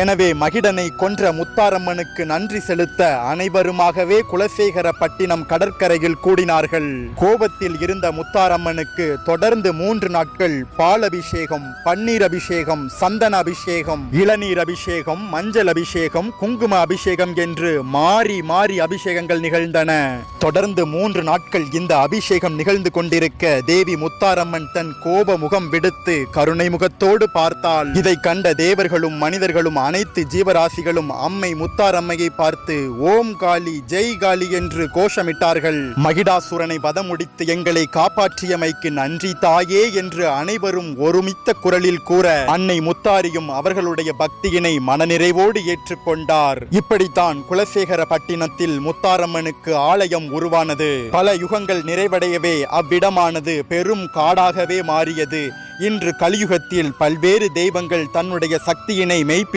எனவே மகிடனை கொன்ற முத்தாரம்மனுக்கு நன்றி செலுத்த அனைவருமாகவே குலசேகர பட்டினம் கடற்கரையில் கூடினார்கள். கோபத்தில் இருந்த முத்தாரம்மனுக்கு தொடர்ந்து மூன்று நாட்கள் பால் அபிஷேகம் பன்னீர் அபிஷேகம் சந்தன அபிஷேகம் இளநீர் அபிஷேகம் மஞ்சள் அபிஷேகம் குங்கும அபிஷேகம் என்று மாறி மாறி அபிஷேகங்கள் நிகழ்ந்தன. தொடர்ந்து மூன்று நாட்கள் இந்த அபிஷேகம் நிகழ்ந்து கொண்டிருக்க தேவி முத்தாரம்மன் தன் கோப முகம் விடுத்து கருணை முகத்தோடு பார்த்தாள். இதை கண்ட தேவர்களும் மனிதர்களும் அனைத்து ஜீவராசிகளும் அம்மை முத்தாரம்மையை பார்த்து ஓம் காளி ஜெய் காளி என்று கோஷமிட்டார்கள். மகிடாசுரனை வதம் முடித்து எங்களை காப்பாற்றியமைக்கு நன்றி தாயே என்று அனைவரும் ஒருமித்த குரலில் கூற அன்னை முத்தாரியும் அவர்களுடைய பக்தியினை மனநிறைவோடு ஏற்றுக்கொண்டார். இப்படித்தான் குலசேகர பட்டினத்தில் முத்தாரம்மனுக்கு ஆலயம் உருவானது. பல யுகங்கள் நிறைவடையவே அவ்விடமானது பெரும் காடாகவே மாறியது. இன்று கலியுகத்தில் பல்வேறு தெய்வங்கள் தன்னுடைய சக்தியினை மெய்ப்பி